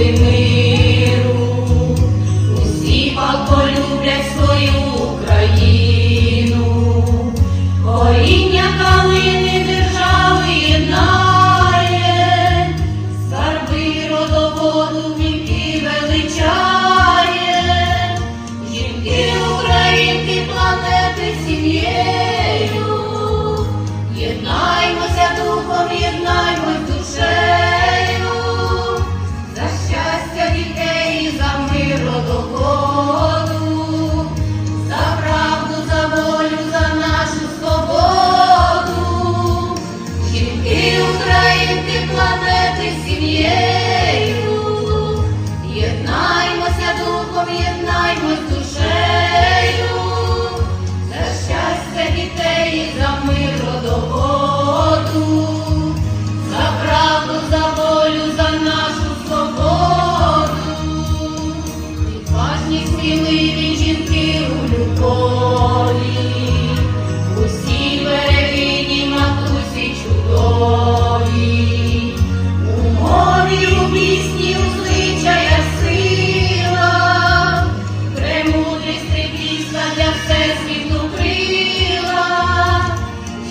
Holy.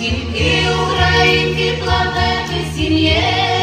Жінки українки планети сім'єю,